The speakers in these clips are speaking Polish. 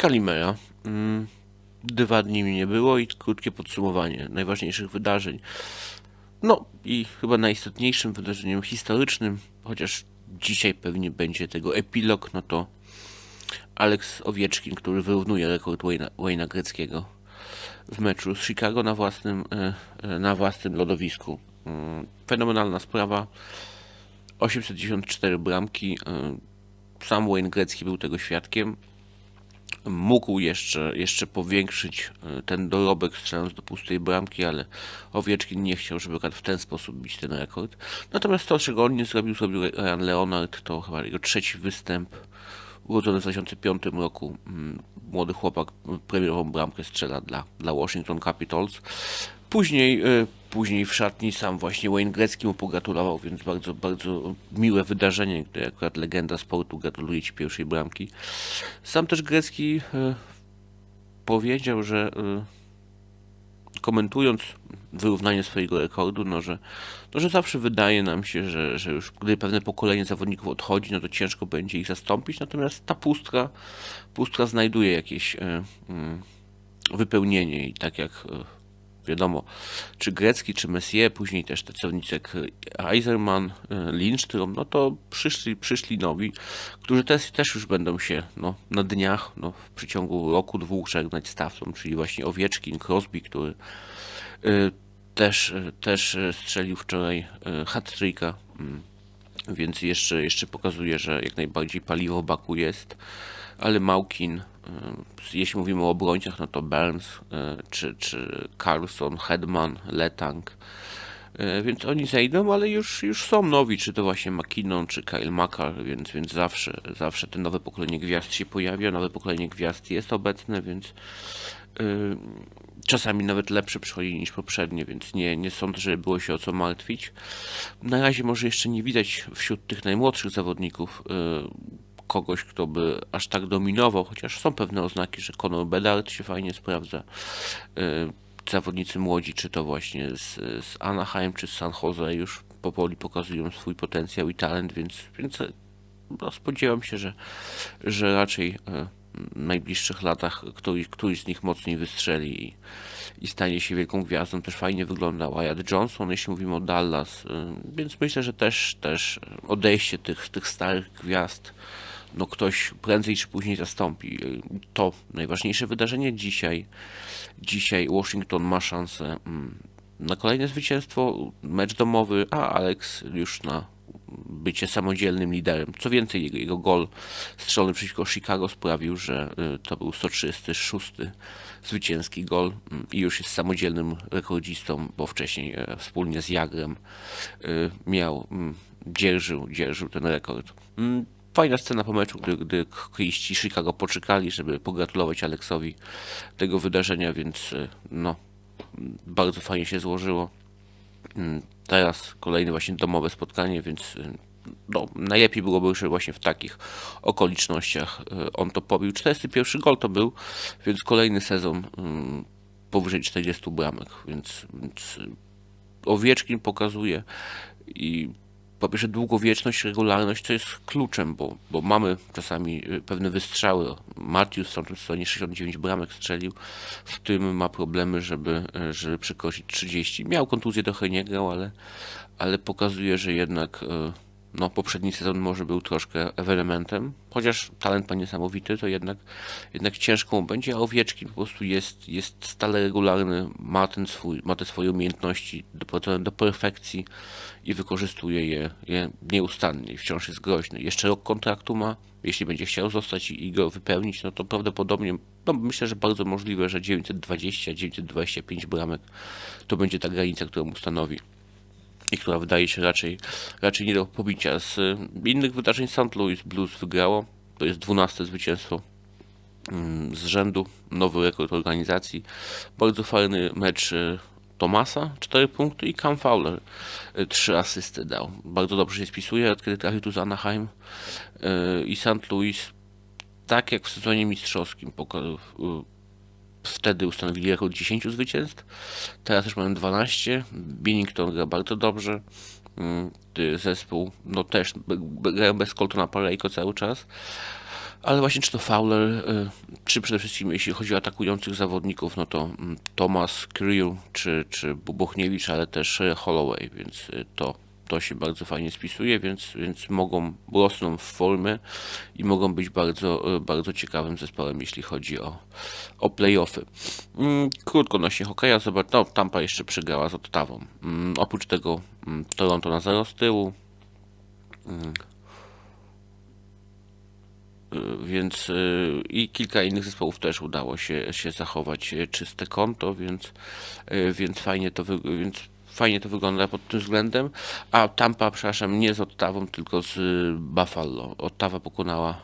Kalimera. Mm, Dwa dni mi nie było i krótkie podsumowanie najważniejszych wydarzeń. No i chyba najistotniejszym wydarzeniem historycznym, chociaż dzisiaj pewnie będzie tego epilog, no to Alex Owieczkin, który wyrównuje rekord Wayna, Wayna Greckiego w meczu z Chicago na własnym, e, e, na własnym lodowisku. Mm, Fenomenalna sprawa. 894 bramki. e, Sam Wayne Grecki był tego świadkiem. Mógł jeszcze, jeszcze powiększyć e, ten dorobek strzelając do pustej bramki, ale Owieczkin nie chciał, żeby w ten sposób bić ten rekord. Natomiast to, czego on nie zrobił, zrobił Ryan Leonard. To chyba jego trzeci występ. Urodzony w 2005 roku. mm, Młody chłopak premierową bramkę strzela dla, dla Washington Capitals. Później, e, później w szatni sam właśnie Wayne Gretzky mu pogratulował, więc bardzo, bardzo miłe wydarzenie, gdy akurat legenda sportu gratuluje ci pierwszej bramki. Sam też Gretzky e, powiedział, że e, komentując wyrównanie swojego rekordu, no że, no, że zawsze wydaje nam się, że, że już gdy pewne pokolenie zawodników odchodzi, no to ciężko będzie ich zastąpić, natomiast ta pustka, pustka znajduje jakieś wypełnienie i tak jak wiadomo, czy Grecki, czy Messier, później też jak Eiserman, e, Lindström, no to przyszli, przyszli nowi, którzy też, też już będą się no, na dniach, no, w przeciągu roku, dwóch żegnać z Taftą, czyli właśnie Owieczkin, Crosby, który e, też, e, też strzelił wczoraj e, hat-tricka, mm, więc jeszcze, jeszcze pokazuje, że jak najbardziej paliwo baku jest, ale Małkin, jeśli mówimy o obrońcach, no to Burns, e, czy, czy Carlson, Hedman, Letang, E, więc oni zejdą, ale już, już są nowi, czy to właśnie McKinnon, czy Kyle Makar, więc, więc zawsze, zawsze te nowe pokolenie gwiazd się pojawia, nowe pokolenie gwiazd jest obecne, więc y, czasami nawet lepsze przychodzi niż poprzednie, więc nie, nie sądzę, że było się o co martwić. Na razie może jeszcze nie widać wśród tych najmłodszych zawodników y, kogoś, kto by aż tak dominował, chociaż są pewne oznaki, że Conor Bedard się fajnie sprawdza. Y, zawodnicy młodzi, czy to właśnie z, z Anaheim, czy z San Jose już powoli pokazują swój potencjał i talent, więc, więc no, spodziewam się, że, że raczej e, w najbliższych latach któryś, któryś z nich mocniej wystrzeli i, i stanie się wielką gwiazdą. Też fajnie wygląda Wyatt Johnson, jeśli mówimy o Dallas, więc myślę, że też, też odejście tych, tych starych gwiazd no ktoś prędzej czy później zastąpi. To najważniejsze wydarzenie dzisiaj. Dzisiaj Washington ma szansę mm, na kolejne zwycięstwo, mecz domowy, a Alex już na bycie samodzielnym liderem. Co więcej, jego, jego gol strzelony przeciwko Chicago sprawił, że y, to był 136 zwycięski gol mm, i już jest samodzielnym rekordzistą, bo wcześniej e, wspólnie z Jagrem y, miał, mm, dzierżył, dzierżył ten rekord. Fajna scena po meczu, gdy, gdy kibici Chicago poczekali, żeby pogratulować Aleksowi tego wydarzenia, więc y, no, bardzo fajnie się złożyło. Mm, Teraz kolejne właśnie domowe spotkanie, więc y, no, najlepiej byłoby, że właśnie w takich okolicznościach y, on to pobił. 41 gol to był, więc kolejny sezon mm, powyżej 40 bramek, więc, więc Owieczkin pokazuje i po pierwsze długowieczność, regularność, to jest kluczem, bo, bo mamy czasami y, pewne wystrzały. Matthews w tamtym sezonie 69 bramek strzelił, w tym ma problemy, żeby, y, żeby przekroczyć 30. Miał kontuzję, trochę nie grał, ale, ale pokazuje, że jednak y, no, poprzedni sezon może był troszkę ewenementem, chociaż talent ma niesamowity, to jednak, jednak ciężko mu będzie, a Owieczkin po prostu jest, jest stale regularny, ma, ten swój, ma te swoje umiejętności doprowadzone do perfekcji i wykorzystuje je, je nieustannie, wciąż jest groźny. Jeszcze rok kontraktu ma, jeśli będzie chciał zostać i, i go wypełnić, no to prawdopodobnie, no myślę, że bardzo możliwe, że 920-925 bramek to będzie ta granica, którą ustanowi i która wydaje się raczej, raczej nie do pobicia. Z y, innych wydarzeń St. Louis Blues wygrało. To jest 12 zwycięstwo mm, z rzędu, nowy rekord organizacji. Bardzo fajny mecz y, Tomasa, 4 punkty i Cam Fowler 3 asysty dał. Bardzo dobrze się spisuje, od kiedy trafił tu z Anaheim Y, i St. Louis tak jak w sezonie mistrzowskim y, wtedy ustanowili rekord 10 zwycięstw. Teraz już mają 12. Binnington gra bardzo dobrze. Mm, Zespół, no też grają bez Coltona Parejko cały czas. Ale właśnie czy to Fowler, y, czy przede wszystkim jeśli chodzi o atakujących zawodników, no to mm, Thomas Creel, czy, czy Bubochniewicz, ale też Holloway, więc y, to, to się bardzo fajnie spisuje, więc, więc mogą, rosną w formie i mogą być bardzo, y, bardzo ciekawym zespołem, jeśli chodzi o, o playoffy. Mm, Krótko odnośnie hokeja, zobacz, no Tampa jeszcze przegrała z Ottawą. Mm, Oprócz tego mm, Toronto na zero z tyłu, Y, więc y, i kilka innych zespołów też udało się, się zachować czyste konto, więc, więc, fajnie to więc fajnie to wygląda pod tym względem. A Tampa, przepraszam, nie z Ottawą, tylko z y, Buffalo. Ottawa pokonała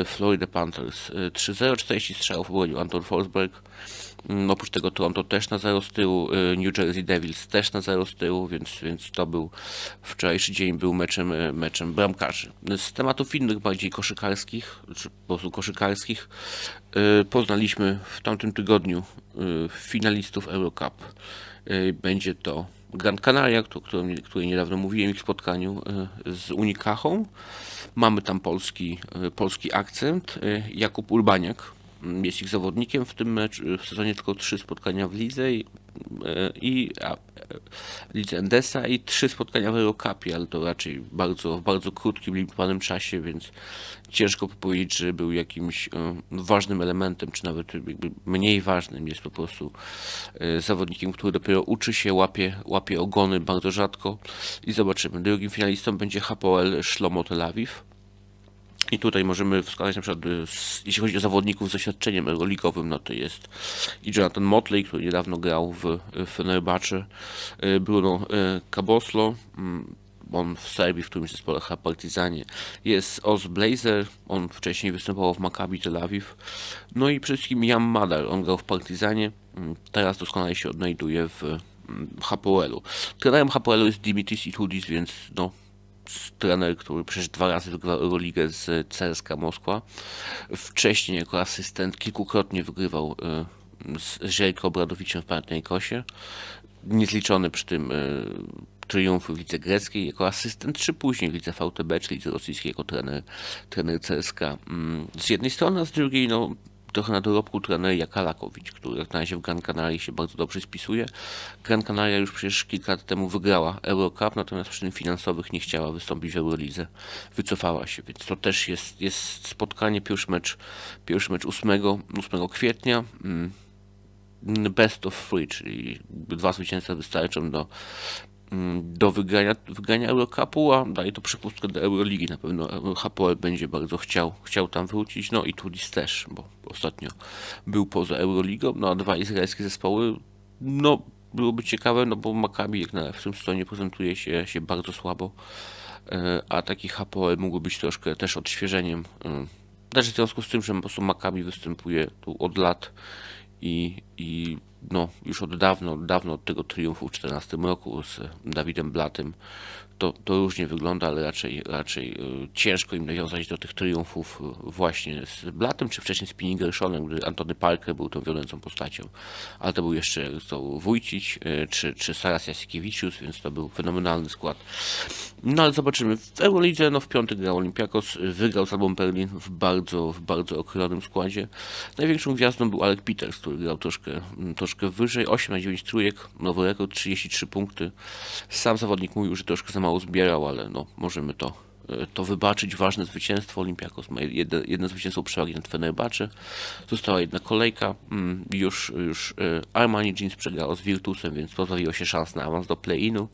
y, Florida Panthers y, 3-0, 40 strzałów obronił Anton Forsberg. Mm, Oprócz tego Toronto też na zero z tyłu, y, New Jersey Devils też na zero z tyłu, więc, więc to był wczorajszy dzień był meczem, y, meczem bramkarzy. Z tematów innych, bardziej koszykarskich, czy po prostu koszykarskich, y, poznaliśmy w tamtym tygodniu y, finalistów Eurocup. Y, Będzie to Gran Canaria, o którym, której niedawno mówiłem w spotkaniu y, z Unikachą. Mamy tam polski, y, polski akcent. Jakub Urbaniak mm, jest ich zawodnikiem w tym meczu. W sezonie tylko trzy spotkania w lidze i, y, i e, trzy spotkania w Eurocupie, ale to raczej bardzo, w bardzo krótkim, limitowanym czasie, więc ciężko powiedzieć, że był jakimś y, ważnym elementem, czy nawet mniej ważnym. Jest po prostu y, zawodnikiem, który dopiero uczy się, łapie, łapie ogony bardzo rzadko i zobaczymy. Drugim finalistą będzie HPL Szlomo Tel Awiw. I tutaj możemy wskazać na przykład, y, jeśli chodzi o zawodników z doświadczeniem euroligowym, no to jest i Jonathan Motley, który niedawno grał w, w Fenerbahce, y, Bruno y, Caboslo, mm, on w Serbii, w którymś zespole Partizanie, jest Oz Blazer, on wcześniej występował w Maccabi Tel Awiw, no i przede wszystkim Jan Madar, on grał w Partizanie, mm, teraz doskonale się odnajduje w mm, HPL-u. Trenerem HPL-u jest Dimitris Itudis, więc no, trener, który przecież dwa razy wygrał Euroligę z CSKA Moskwa. Wcześniej jako asystent kilkukrotnie wygrywał y, z Żelko Obradowiczem w Panathinaikosie. Niezliczony przy tym y, triumf w lidze greckiej jako asystent, czy później w lidze VTB, czy lidze rosyjskiej jako trener, trener CSKA. Mm, Z jednej strony, a z drugiej no, trochę na dorobku trener Jakalakowicz, który jak na razie w Gran Canaria się bardzo dobrze spisuje. Gran Canaria już przecież kilka lat temu wygrała Eurocup, natomiast przyczyn finansowych nie chciała wystąpić w Eurolidze. Wycofała się, więc to też jest, jest spotkanie, pierwszy mecz, pierwszy mecz 8, 8 kwietnia. Mm, Best of three, czyli dwa zwycięstwa wystarczą do, do wygrania, wygrania Eurocupu, a daje to przepustkę do Euroligi. Na pewno HPL będzie bardzo chciał, chciał tam wrócić, no i Tudis też, bo ostatnio był poza Euroligą, no a dwa izraelskie zespoły, no byłoby ciekawe, no bo Maccabi jak na w tym sezonie prezentuje się, się bardzo słabo, e, a taki HPL mógłby być troszkę też odświeżeniem. Też w związku z tym, że po prostu Maccabi występuje tu od lat i, i no, już od dawno, dawno od tego triumfu w 2014 roku z Dawidem Blatem, to, to różnie wygląda, ale raczej, raczej y, ciężko im nawiązać do tych triumfów y, właśnie z Blatem, czy wcześniej z Pini Gershonem, gdy Antony Parker był tą wiodącą postacią. Ale to był jeszcze to Wójcić, y, czy, czy Saras Jasikiewiczius, więc to był fenomenalny skład. No ale zobaczymy. W Eurolidze no, w piątek grał Olympiakos, wygrał z Albą Berlin w bardzo, w bardzo okrojonym składzie. Największą gwiazdą był Alec Peters, który grał troszkę, troszkę wyżej, 8 na 9 trójek, nowy rekord, 33 punkty. Sam zawodnik mówił, że troszkę za mało ale no, możemy to, y, to wybaczyć. Ważne zwycięstwo. Olympiakos ma jedno, jedno zwycięstwo przewagi nad Fenerbahce. Została jedna kolejka. Mm, Już, już y, Armani Jeans przegrało z Virtusem, więc pozbawiło się szans na awans do play-inu.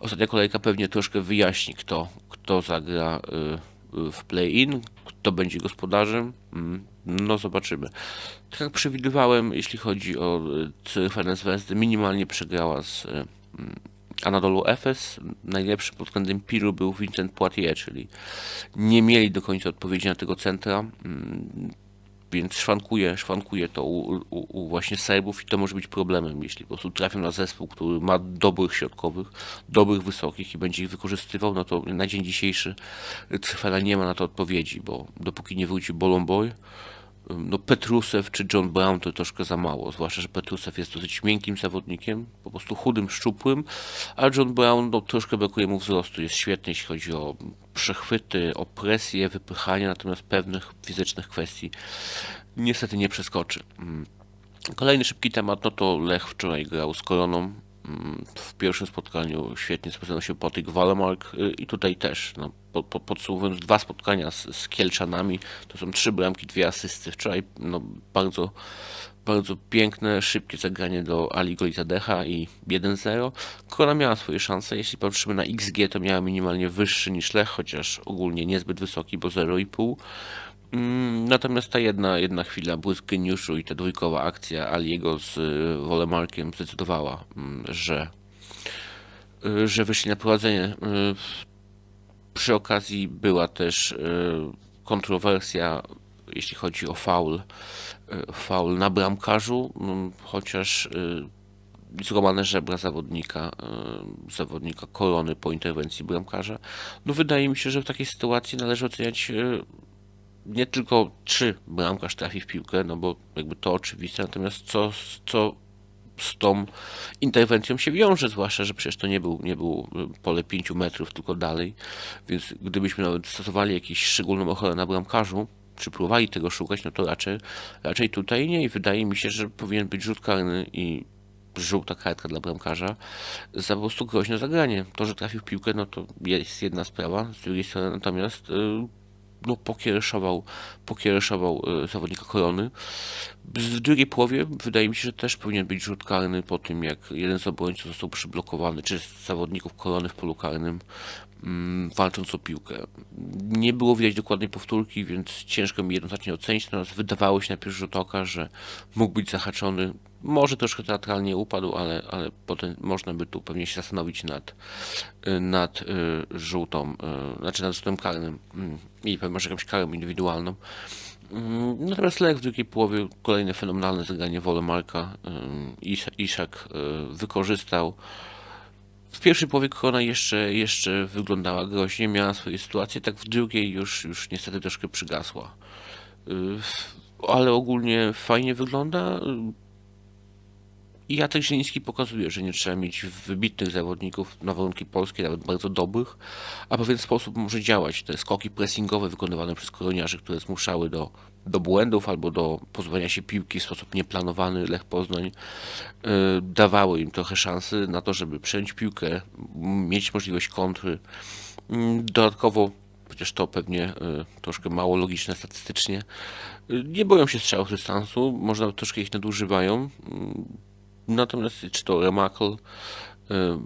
Ostatnia kolejka pewnie troszkę wyjaśni, kto, kto zagra y, w play-in, kto będzie gospodarzem. Mm, No zobaczymy. Tak jak przewidywałem, jeśli chodzi o Cyryfenes West, minimalnie przegrała z mm, Anadolu Efes. Najlepszy pod względem Piru był Vincent Poitier, czyli nie mieli do końca odpowiedzi na tego centra. mm, Więc szwankuje, szwankuje to u, u, u właśnie Serbów i to może być problemem, jeśli po prostu trafią na zespół, który ma dobrych środkowych, dobrych wysokich i będzie ich wykorzystywał, no to na dzień dzisiejszy Trfela nie ma na to odpowiedzi, bo dopóki nie wróci Bolomboy, no Petrusew czy John Brown to troszkę za mało, zwłaszcza, że Petrusew jest dosyć miękkim zawodnikiem, po prostu chudym, szczupłym, a John Brown no, troszkę brakuje mu wzrostu, jest świetny jeśli chodzi o przechwyty, o presję, wypychania, natomiast pewnych fizycznych kwestii niestety nie przeskoczy. Mm. Kolejny szybki temat, no to Lech wczoraj grał z Koroną, w pierwszym spotkaniu świetnie spotkał się Potyk Walemark y, i tutaj też, no, po, po, podsumowując dwa spotkania z, z Kielczanami, to są trzy bramki, dwie asysty. Wczoraj no, bardzo, bardzo piękne, szybkie zagranie do Ali Golitadecha i 1-0. Korona miała swoje szanse, jeśli patrzymy na XG, to miała minimalnie wyższy niż Lech, chociaż ogólnie niezbyt wysoki, bo 0,5. Mm, Natomiast ta jedna, jedna chwila, błysk geniuszu i ta dwójkowa akcja Aliego z y, Wolemarkiem zdecydowała, mm, że, y, że wyszli na prowadzenie. Y, Przy okazji była też kontrowersja, jeśli chodzi o faul, faul na bramkarzu, mm, chociaż złamane żebra zawodnika, zawodnika korony po interwencji bramkarza. No wydaje mi się, że w takiej sytuacji należy oceniać nie tylko czy bramkarz trafi w piłkę, no bo jakby to oczywiste, natomiast co, co z tą interwencją się wiąże, zwłaszcza, że przecież to nie był, nie był pole 5 metrów, tylko dalej, więc gdybyśmy nawet stosowali jakąś szczególną ochronę na bramkarzu, czy próbowali tego szukać, no to raczej, raczej tutaj nie. I wydaje mi się, że powinien być rzut karny i żółta kartka dla bramkarza za po prostu groźne zagranie. To, że trafił w piłkę, no to jest jedna sprawa, z drugiej strony natomiast yy, no, pokiereszował, pokiereszował e, zawodnika Korony. W drugiej połowie wydaje mi się, że też powinien być rzut karny po tym, jak jeden z obrońców został przyblokowany, czy z zawodników Korony w polu karnym, mm, walcząc o piłkę. Nie było widać dokładnej powtórki, więc ciężko mi jednoznacznie ocenić, natomiast wydawało się na pierwszy rzut oka, że mógł być zahaczony może troszkę teatralnie upadł, ale, ale potem można by tu pewnie się zastanowić nad, nad y, żółtą, y, znaczy nad rzutem karnym mm, i pewnie może jakąś karą indywidualną. Mm, natomiast Lech w drugiej połowie kolejne fenomenalne zagranie Wolemarka y, Iszak wykorzystał. W pierwszej połowie Korona jeszcze, jeszcze wyglądała groźnie, miała swoje sytuacje, tak w drugiej już, już niestety troszkę przygasła. Ale ogólnie fajnie wygląda. I Jacek Zieliński pokazuje, że nie trzeba mieć wybitnych zawodników na warunki polskie, nawet bardzo dobrych, a w pewien sposób może działać. Te skoki pressingowe wykonywane przez koroniarzy, które zmuszały do, do błędów albo do pozbywania się piłki w sposób nieplanowany, Lech Poznań, yy, dawały im trochę szansy na to, żeby przejąć piłkę, mieć możliwość kontry. Yy, dodatkowo chociaż to pewnie y, troszkę mało logiczne statystycznie. Y, nie boją się strzałów dystansu, może troszkę ich nadużywają. Y, Natomiast czy to Remakl y,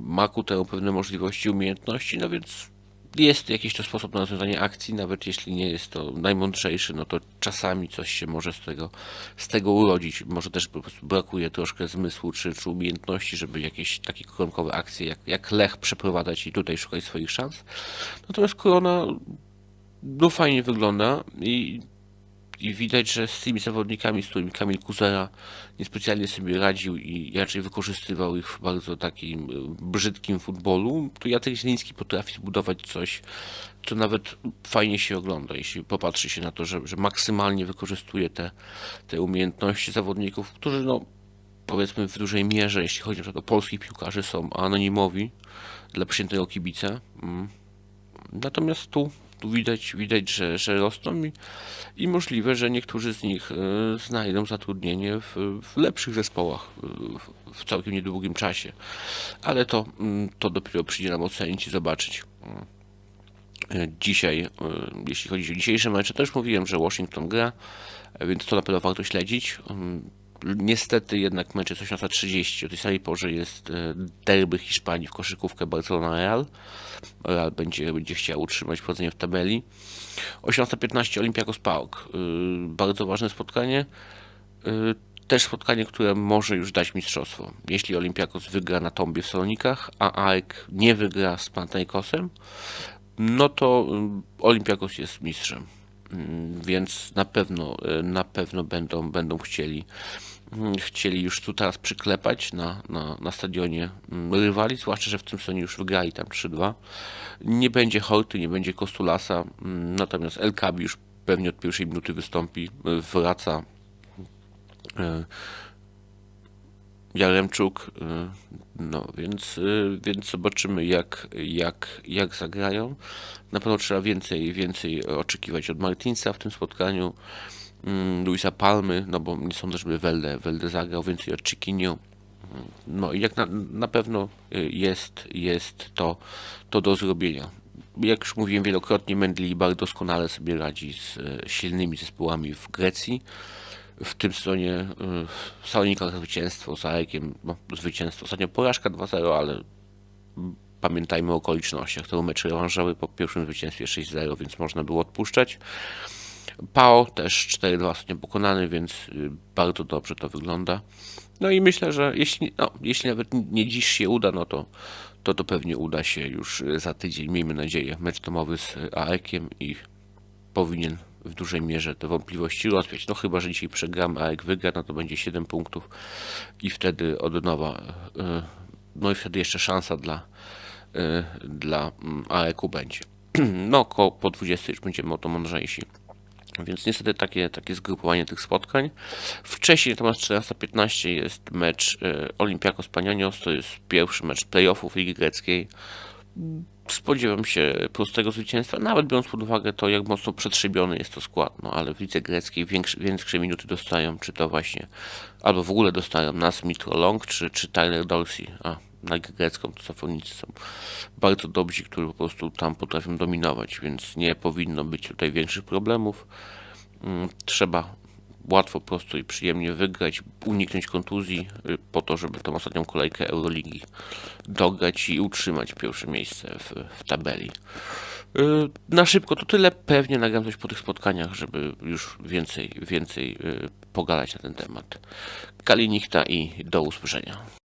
ma ku temu pewne możliwości, umiejętności, no więc jest jakiś to sposób na rozwiązanie akcji, nawet jeśli nie jest to najmądrzejszy, no to czasami coś się może z tego, z tego urodzić. Może też po prostu brakuje troszkę zmysłu czy, czy umiejętności, żeby jakieś takie koronkowe akcje jak, jak Lech przeprowadzać i tutaj szukać swoich szans. Natomiast Korona no fajnie wygląda i i widać, że z tymi zawodnikami, z którymi Kamil Kuzera niespecjalnie sobie radził i raczej wykorzystywał ich w bardzo takim e, brzydkim futbolu, to Jacek Zieliński potrafi zbudować coś, co nawet fajnie się ogląda, jeśli popatrzy się na to, że, że maksymalnie wykorzystuje te, te umiejętności zawodników, którzy no, powiedzmy w dużej mierze, jeśli chodzi o polskich piłkarzy, są anonimowi dla przyjętego kibica. Mm. Natomiast tu tu widać, widać że, że rosną i, i możliwe, że niektórzy z nich e, znajdą zatrudnienie w, w lepszych zespołach w, w całkiem niedługim czasie. Ale to, mm, to dopiero przyjdzie nam ocenić i zobaczyć. E, dzisiaj, e, jeśli chodzi o dzisiejsze mecze, już mówiłem, że Washington gra, więc to na pewno warto śledzić. Mm, niestety jednak mecz jest 18.30. O tej samej porze jest derby Hiszpanii w koszykówkę Barcelona-Real. Real będzie, będzie chciał utrzymać prowadzenie w tabeli. 18.15 Olympiakos PAOK. Yy, bardzo ważne spotkanie. Yy, też spotkanie, które może już dać mistrzostwo. Jeśli Olympiakos wygra na Tombie w Salonikach, a AEK nie wygra z Panathinaikosem, no to Olympiakos jest mistrzem. Więc na pewno, na pewno będą, będą chcieli Mm, chcieli już tu teraz przyklepać na, na, na stadionie mm, rywali, zwłaszcza, że w tym sezonie już wygrali tam 3-2. Nie będzie Horty, nie będzie Kostulasa, mm, natomiast El Kabi już pewnie od pierwszej minuty wystąpi, y, wraca. y, Jaremczuk, y, no więc, więc zobaczymy jak, jak, jak zagrają. Na pewno trzeba więcej, więcej oczekiwać od Martinsa w tym spotkaniu, mm, Luisa Palmy, no bo nie sądzę, żeby Welde, Welde zagrał, więcej od Chiquinho. No i jak na, na pewno y, jest, jest to, to do zrobienia. Jak już mówiłem wielokrotnie, Mendilibar doskonale sobie radzi z y, silnymi zespołami w Grecji. W tym sezonie y, w Salonikach zwycięstwo z Arekiem, no, zwycięstwo. Ostatnio porażka 2-0, ale mm, pamiętajmy o okolicznościach. To był mecz rewanżowy po pierwszym zwycięstwie 6-0, więc można było odpuszczać. Pao też 4-2 ostatnio pokonany, więc y, bardzo dobrze to wygląda. No i myślę, że jeśli, no, jeśli nawet nie dziś się uda, no to, to to pewnie uda się już y, za tydzień. Miejmy nadzieję. Mecz domowy z Aekiem i powinien w dużej mierze te wątpliwości rozwiać. No chyba, że dzisiaj przegramy, Aek wygra, no to będzie 7 punktów i wtedy od nowa, y, no i wtedy jeszcze szansa dla, y, dla mm, Aeku będzie. No ko po 20 już będziemy o to mądrzejsi. Więc niestety takie, takie zgrupowanie tych spotkań. Wcześniej natomiast 14.15 jest mecz e, Olympiakos Panianios, to jest pierwszy mecz playoffów Ligi Greckiej. Spodziewam się prostego zwycięstwa, nawet biorąc pod uwagę to, jak mocno przetrzebiony jest to skład. No ale w Lidze Greckiej większe, większe minuty dostają, czy to właśnie, albo w ogóle dostają nas Mitro Long, czy, czy Tyler Dorsey. A, na Grecką to zawodnicy są bardzo dobrzy, którzy po prostu tam potrafią dominować, więc nie powinno być tutaj większych problemów. Mm, Trzeba łatwo, prosto i przyjemnie wygrać, uniknąć kontuzji y, po to, żeby tą ostatnią kolejkę Euroligi dograć i utrzymać pierwsze miejsce w, w tabeli. Y, Na szybko to tyle. Pewnie nagram coś po tych spotkaniach, żeby już więcej, więcej y, pogadać na ten temat. Kalinichta i do usłyszenia.